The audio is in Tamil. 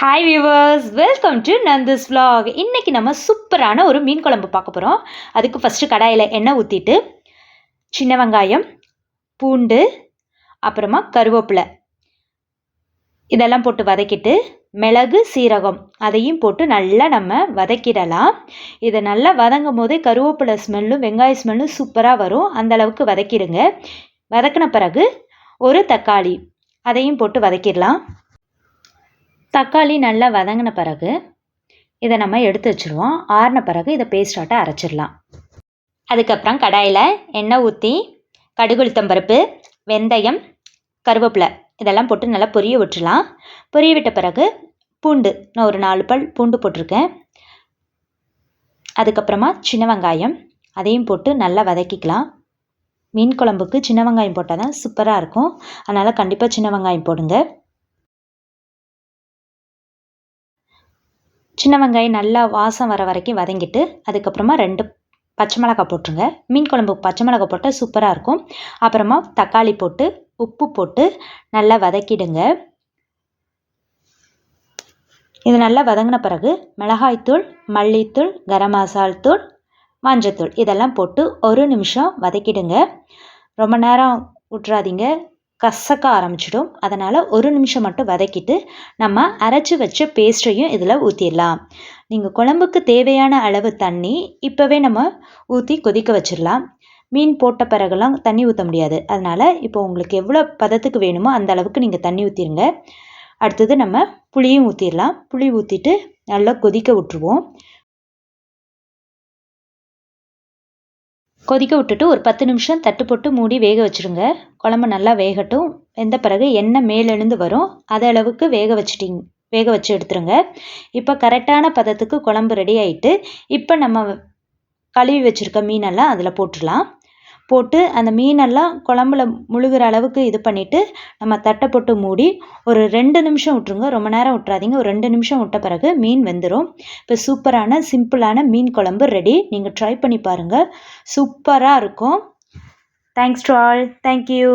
Hi viewers welcome to Nanda's vlog. இன்றைக்கி நம்ம சூப்பரான ஒரு மீன் குழம்பு பார்க்க போகிறோம் அதுக்கு ஃபஸ்ட்டு கடாயில் எண்ணெய் ஊற்றிட்டு சின்ன வெங்காயம் பூண்டு அப்புறமா கருவேப்பிலை. இதெல்லாம் போட்டு வதக்கிட்டு மிளகு சீரகம் அதையும் போட்டு நல்லா நம்ம வதக்கிடலாம். இதை நல்லா வதங்கும் போதே கருவேப்பிலை ஸ்மெல்லும் வெங்காய ஸ்மெல்லும் சூப்பராக வரும். அந்தளவுக்கு வதக்கிடுங்க. வதக்கின பிறகு ஒரு தக்காளி அதையும் போட்டு வதக்கிடலாம். தக்காளி நல்லா வதங்கின பிறகு இதை நம்ம எடுத்து வச்சுருவோம். ஆறின பிறகு இதை பேஸ்டாட்டை அரைச்சிடலாம். அதுக்கப்புறம் கடாயில் எண்ணெய் ஊற்றி கடுகுளுத்தம் பருப்பு வெந்தயம் கருவேப்பிலை இதெல்லாம் போட்டு நல்லா பொரிய விட்டுறலாம் பொரிய விட்ட பிறகு பூண்டு நான் ஒரு நாலு பல் பூண்டு போட்டிருக்கேன். அதுக்கப்புறமா சின்ன வெங்காயம் அதையும் போட்டு நல்லா வதக்கிக்கலாம். மீன் குழம்புக்கு சின்ன வெங்காயம் போட்டால் தான் சூப்பராக இருக்கும். அதனால் கண்டிப்பாக சின்ன வெங்காயம் போடுங்க. சின்ன வெங்காயம் நல்லா வாசம் வர வரைக்கும் வதங்கிட்டு அதுக்கப்புறமா ரெண்டு பச்சை மிளகாய் போட்டுருங்க. மீன் குழம்புக்கு பச்சை மிளகாய் போட்டால் சூப்பராக இருக்கும். அப்புறமா தக்காளி போட்டு உப்பு போட்டு நல்லா வதக்கிடுங்க. இது நல்லா வதங்கின பிறகு மிளகாய்த்தூள் மல்லித்தூள் கரம் மசால் தூள் மஞ்சத்தூள் இதெல்லாம் போட்டு ஒரு நிமிஷம் வதக்கிடுங்க. ரொம்ப நேரம் விட்றாதீங்க கசக்க ஆரம்பிச்சிடும். அதனால் ஒரு நிமிஷம் மட்டும் வதக்கிட்டு நம்ம அரைச்சி வச்ச பேஸ்ட்டையும் இதில் ஊற்றிடலாம் நீங்கள் குழம்புக்கு தேவையான அளவு தண்ணி இப்போவே நம்ம ஊற்றி கொதிக்க வச்சிடலாம். மீன் போட்ட பிறகுலாம் தண்ணி ஊற்ற முடியாது. அதனால் இப்போ உங்களுக்கு எவ்வளோ பதத்துக்கு வேணுமோ அந்த அளவுக்கு நீங்கள் தண்ணி ஊற்றிடுங்க அடுத்தது நம்ம புளியும் ஊற்றிடலாம் புளி ஊற்றிட்டு நல்லா கொதிக்க விட்ருவோம் கொதிக்க விட்டுட்டு ஒரு பத்து நிமிஷம் தட்டு போட்டு மூடி வேக வச்சுருங்க. குழம்பு நல்லா வேகட்டும். வெந்த பிறகு எண்ணெய் மேலெழுந்து வரும். அது அளவுக்கு வேக வச்சுட்டிங் வேக வச்சு எடுத்துருங்க. இப்போ கரெக்டான பதத்துக்கு குழம்பு ரெடி ஆகிட்டு இப்போ நம்ம கழுவி வச்சுருக்க மீனெல்லாம் அதில் போட்டுடலாம். போட்டு அந்த மீனெல்லாம் குழம்புல முழுகிற அளவுக்கு இது பண்ணிவிட்டு நம்ம தட்டை போட்டு மூடி ஒரு ரெண்டு நிமிஷம் விட்ருங்க ரொம்ப நேரம் விட்றாதீங்க ஒரு ரெண்டு நிமிஷம் விட்ட பிறகு மீன் வெந்துடும் இப்போ சூப்பரான சிம்பிளான மீன் குழம்பு ரெடி. நீங்கள் ட்ரை பண்ணி பாருங்கள் சூப்பராக இருக்கும். Thanks to all thank you